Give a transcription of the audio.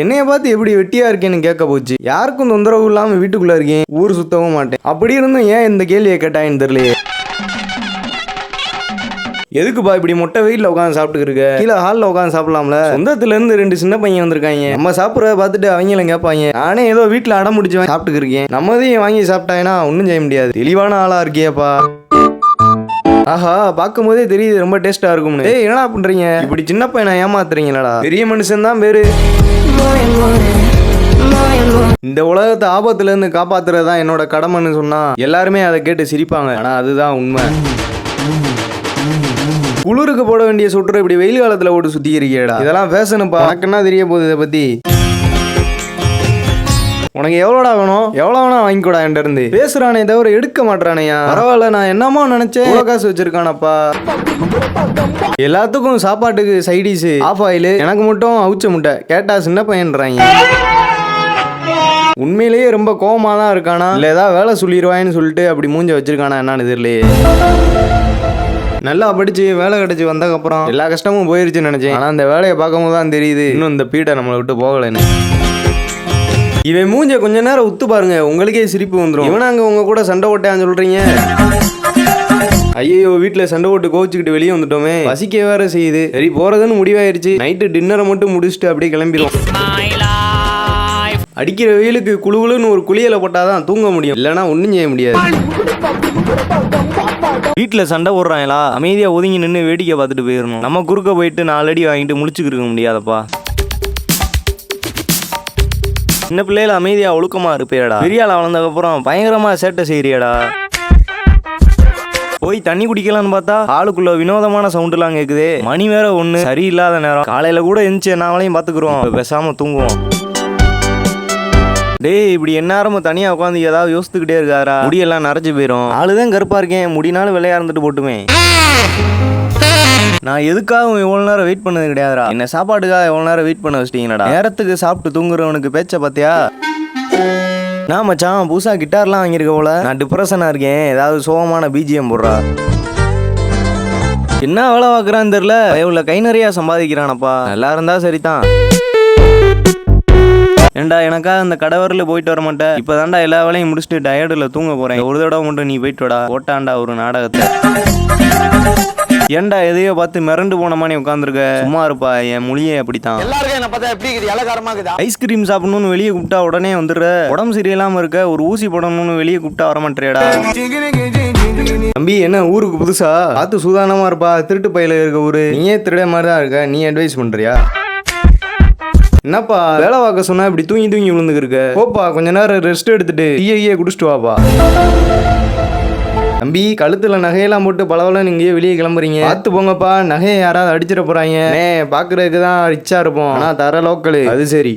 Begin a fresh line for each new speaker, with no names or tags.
என்னைய பார்த்து எப்படி வெட்டியா இருக்கேன்னு கேட்க போச்சு. யாருக்கும் தொந்தரவு இல்லாம வீட்டுக்குள்ள இருக்கேன். ஊர் சுத்தவும் மாட்டேன். அப்படி இருந்தும் ஏன் இந்த கேள்வியை கேட்டாயின்னு தெரியலையே. எதுக்குப்பா இப்படி மொட்டை வெயில்ல உட்காந்து சாப்பிட்டு இருக்க? கீழே ஹாலில் உட்காந்து சாப்பிடலாம்ல. சொந்தத்துல இருந்து ரெண்டு சின்ன பையன் வந்திருக்காங்க. நம்ம சாப்பிட்றத பார்த்துட்டு அவங்களும் கேட்பாங்க. நானே ஏதோ வீட்டில் அடம் முடிச்சு சாப்பிட்டு இருக்கேன். நம்மதையும் வாங்கி சாப்பிட்டாங்கன்னா ஒன்றும் செய்ய முடியாது. தெளிவான ஆளா இருக்கியேப்பா. ஆஹா பார்க்கும் போதே தெரியுது ரொம்ப டேஸ்டா இருக்கும்னு. ஏய் என்னடா பண்றீங்க? இப்படி சின்ன பையனை ஏமாத்துறீங்களா பெரிய மனுஷன் தான் பேரு. இந்த உலகத்தை ஆபத்துல இருந்து காப்பாத்துறது தான் என்னோட கடமைன்னு சொன்னா எல்லாருமே அதை கேட்டு சிரிப்பாங்க. ஆனா அதுதான் உண்மை. குளிருக்கு போட வேண்டிய சுற்று இப்படி வெயில் காலத்துல ஓட்டு சுத்தி இருக்கேடா இதெல்லாம் ஃபேஷனுப்பா எனக்கு என்ன தெரிய போகுது இதை பத்தி? உனக்கு எவ்வளோடா வேணும்? எவ்வளோ வேணா வாங்கிக்கூடா என்கிட்ட இருந்து பேசுறானே தவிர எடுக்க மாட்டானையா பரவாயில்ல நான் என்னமோ நினைச்சேன்? இவ்வளோ காசு வச்சிருக்கானப்பா. எல்லாத்துக்கும் சாப்பாட்டுக்கு சைடிஸ் ஆஃப் ஆயில் எனக்கு மட்டும் அவுச்ச முட்டை. கேட்டா சின்ன பையன்றாங்க. உண்மையிலேயே ரொம்ப கோவமா தான் இருக்கானா? இல்லை ஏதாவது வேலை சொல்லிடுவான்னு சொல்லிட்டு அப்படி மூஞ்ச வச்சிருக்கானா என்னன்னு தெரியலையே. நல்லா படிச்சு வேலை கிடைச்சி வந்ததுக்கப்புறம் எல்லா கஷ்டமும் போயிருச்சுன்னு நினைச்சேன். ஆனால் அந்த வேலையை பார்க்கும்போது தான் தெரியுது. இன்னும் இந்த பீடை நம்மளை விட்டு போகலைன்னு. இவன் மூஞ்ச கொஞ்ச நேரம் உத்து பாருங்க உங்களுக்கே சிரிப்பு வந்துடும் இவன் அங்க உங்க கூட சண்டை ஓட்டான்னு சொல்றீங்க? ஐயோ வீட்டில் சண்டை போட்டு கோச்சிக்கிட்டு வெளியே வந்துட்டோமே. பசிக்க வேற செய்யுது. சரி போறதுன்னு முடிவாயிருச்சு. நைட்டு டின்னரை மட்டும் முடிச்சுட்டு அப்படியே கிளம்பிடும் அடிக்கிற வெயிலுக்கு குளுகுளுன்னு ஒரு குளியலை போட்டாதான் தூங்க முடியும். இல்லைன்னா ஒன்றும் செய்ய முடியாது. வீட்டில் சண்டை போடுறாங்களா? அமைதியாக ஒதுங்கி நின்று வேடிக்கை பார்த்துட்டு போயிடணும் நம்ம குறுக்க போயிட்டு நாலு அடி வாங்கிட்டு முடிச்சுக்கிருக்க இருக்க முடியாதப்பா. சின்ன பிள்ளையில அமைதியாக ஒழுக்கமாக இருப்பேடா பெரிய வளர்ந்ததுக்கப்புறம் பயங்கரமாக சேட்டை செய்கிறியாடா போய் தண்ணி குடிக்கலாம்னு பார்த்தா ஆளுக்குள்ள வினோதமான சவுண்டுலாம் கேட்குது மணி வேற ஒன்று சரியில்லாத நேரம். காலையில் கூட எந்திச்சு நாமளையும் பார்த்துக்குறோம் இப்ப பேசாம தூங்குவோம். டேய் இப்படி எந்நேரமும் தனியாக உட்காந்து ஏதாவது யோசித்துக்கிட்டே இருக்காரா முடியெல்லாம் நரைச்சு போயிடும் ஆளுதான் கருப்பா இருக்கேன். முடினாலும் வெள்ளையா போட்டுமே. நான் எதுக்காகவும் இவ்வளோ நேரம் வெயிட் பண்ணது கிடையாதுடா? என்ன சாப்பாட்டுக்காக எவ்வளோ நேரம் வெயிட் பண்ண வச்சிட்டீங்கடா நேரத்துக்கு சாப்பிட்டு தூங்குறவனுக்கு பேச்ச பார்த்தியா நான் மச்சான் புதுசாக கிட்டார்லாம் வாங்கியிருக்க போல? நான் டிப்ரெஷனாக இருக்கேன். ஏதாவது சோகமான பிஜிஎம் போடுறா. என்ன வேலை பார்க்குறான்னு தெரில இவ்வளோ கை நிறையா சம்பாதிக்கிறானப்பா. நல்லா இருந்தா சரிதான். ஏண்டா எனக்கா அந்த கடவரில் போயிட்டு வர மாட்டேன். இப்போ தாண்டா எல்லா வேலையும் முடிச்சுட்டு டயர்டில் தூங்க போகிறேன் ஒரு தடவை மட்டும் நீ போயிட்டு வாடா. போட்டாண்டா ஒரு நாடகத்தை. ஏன்டா எதையோ பார்த்து மிரண்டு போன மாதிரி உட்காந்துருக்க சும்மா இருப்பா என் மொழியே அப்படித்தான்.
எல்லாருக்கும் என்ன பார்த்தா எப்படி இருக்குது? இலக்காரமா இருக்குதா
ஐஸ்கிரீம் சாப்பிடணும்னு வெளியே கூப்பிட்டா உடனே வந்துடுற. உடம்பு சரியில்லாம இருக்க ஒரு ஊசி போடணும்னு வெளியே கூப்பிட்டா வர மாட்டேடா தம்பி என்ன ஊருக்கு புதுசா? பார்த்து சூதானமா இருப்பா திருட்டு பையில இருக்க ஊரு. நீயே திருட மாதிரி தான் இருக்க நீ அட்வைஸ் பண்றியா? என்னப்பா வேலை பார்க்க சொன்னா இப்படி தூங்கி தூங்கி விழுந்துக்கு இருக்க? போப்பா கொஞ்ச நேரம் ரெஸ்ட் எடுத்துட்டு டீயே குடிச்சிட்டு வாப்பா. தம்பி கழுத்துல நகையெல்லாம் போட்டு பலவெல்லாம் இங்கேயே வெளியே கிளம்புறீங்க. பார்த்து போங்கப்பா நகையை யாராவது அடிச்சிட போறாங்க. பாக்குறதுக்கு தான் ரிச்சா இருப்போம். ஆனா தர லோக்கலு அது சரி.